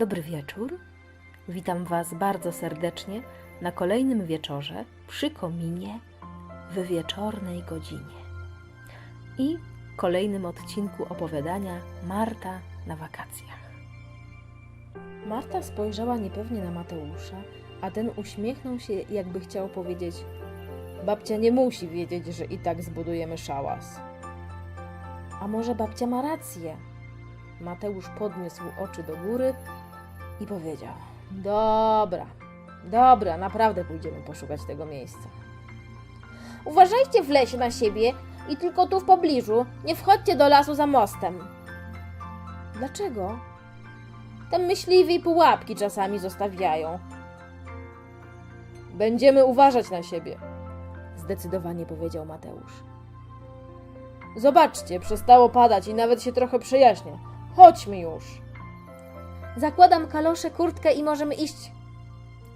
Dobry wieczór. Witam Was bardzo serdecznie na kolejnym wieczorze przy kominie w wieczornej godzinie. I kolejnym odcinku opowiadania Marta na wakacjach. Marta spojrzała niepewnie na Mateusza, a ten uśmiechnął się, jakby chciał powiedzieć: Babcia nie musi wiedzieć, że i tak zbudujemy szałas. A może babcia ma rację? Mateusz podniósł oczy do góry i powiedział: Dobra, dobra, naprawdę pójdziemy poszukać tego miejsca. Uważajcie w lesie na siebie i tylko tu w pobliżu. Nie wchodźcie do lasu za mostem. Dlaczego? Tam myśliwi pułapki czasami zostawiają. Będziemy uważać na siebie, zdecydowanie powiedział Mateusz. Zobaczcie, przestało padać i nawet się trochę przejaśnia. Chodźmy już. Zakładam kaloszę, kurtkę i możemy iść.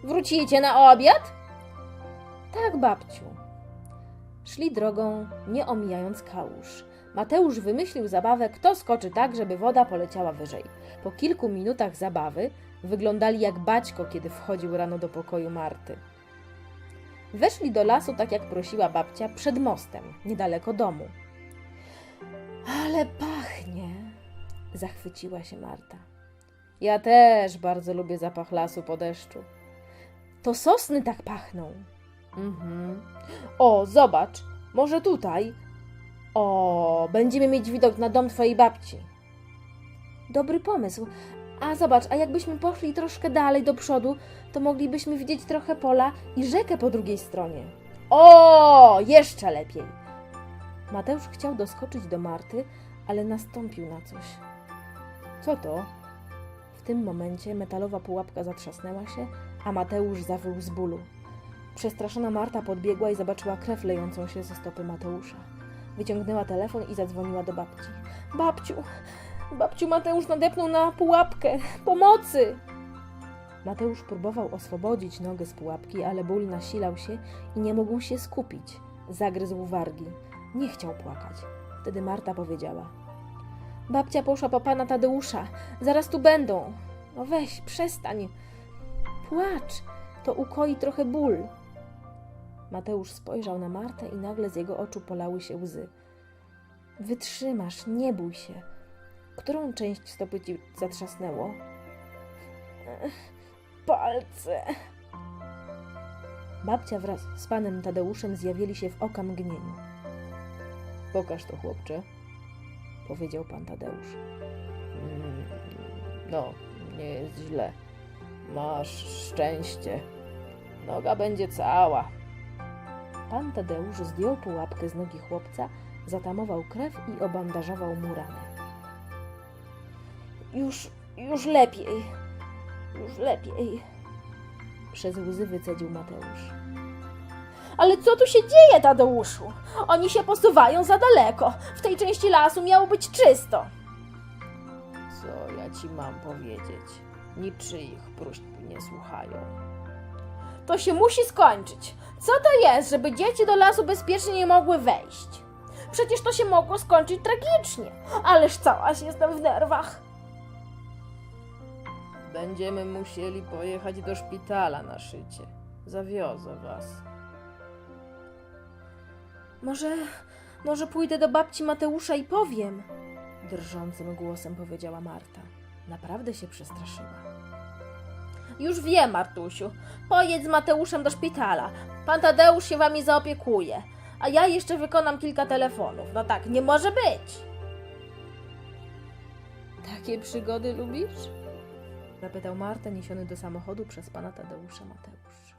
Wrócicie na obiad? Tak, babciu. Szli drogą, nie omijając kałuż. Mateusz wymyślił zabawę, kto skoczy tak, żeby woda poleciała wyżej. Po kilku minutach zabawy wyglądali jak baćko, kiedy wchodził rano do pokoju Marty. Weszli do lasu, tak jak prosiła babcia, przed mostem, niedaleko domu. Ale pachnie! Zachwyciła się Marta. Ja też bardzo lubię zapach lasu po deszczu. To sosny tak pachną. Mhm. O, zobacz, może tutaj. O, będziemy mieć widok na dom twojej babci. Dobry pomysł. A zobacz, a jakbyśmy poszli troszkę dalej do przodu, to moglibyśmy widzieć trochę pola i rzekę po drugiej stronie. O, jeszcze lepiej. Mateusz chciał doskoczyć do Marty, ale nastąpił na coś. Co to? Tym momencie metalowa pułapka zatrzasnęła się, a Mateusz zawył z bólu. Przestraszona Marta podbiegła i zobaczyła krew lejącą się ze stopy Mateusza. Wyciągnęła telefon i zadzwoniła do babci. Babciu, babciu, Mateusz nadepnął na pułapkę. Pomocy! Mateusz próbował oswobodzić nogę z pułapki, ale ból nasilał się i nie mógł się skupić. Zagryzł wargi. Nie chciał płakać. Wtedy Marta powiedziała: Babcia poszła po pana Tadeusza. Zaraz tu będą. No weź, przestań. Płacz. To ukoi trochę ból. Mateusz spojrzał na Martę i nagle z jego oczu polały się łzy. Wytrzymasz, nie bój się. Którą część stopy ci zatrzasnęło? Palce. Babcia wraz z panem Tadeuszem zjawili się w oka mgnieniu. Pokaż to, chłopcze, powiedział pan Tadeusz. Mm, No, nie jest źle. Masz szczęście. Noga będzie cała. Pan Tadeusz zdjął pułapkę z nogi chłopca, zatamował krew i obandażował mu ranę. Już, już lepiej. Już lepiej. Przez łzy wycedził Mateusz. Ale co tu się dzieje, Tadeuszu? Oni się posuwają za daleko. W tej części lasu miało być czysto. Co ja ci mam powiedzieć? Niczyich próśb nie słuchają. To się musi skończyć. Co to jest, żeby dzieci do lasu bezpiecznie nie mogły wejść? Przecież to się mogło skończyć tragicznie. Ależ całaś jestem w nerwach. Będziemy musieli pojechać do szpitala na szycie. Zawiozę was. Może, może pójdę do babci Mateusza i powiem, drżącym głosem powiedziała Marta. Naprawdę się przestraszyła. Już wiem, Martusiu. Pojedź z Mateuszem do szpitala. Pan Tadeusz się wami zaopiekuje. A ja jeszcze wykonam kilka telefonów. No tak, nie może być. Takie przygody lubisz? Zapytał Marta, niesiony do samochodu przez pana Tadeusza Mateusz.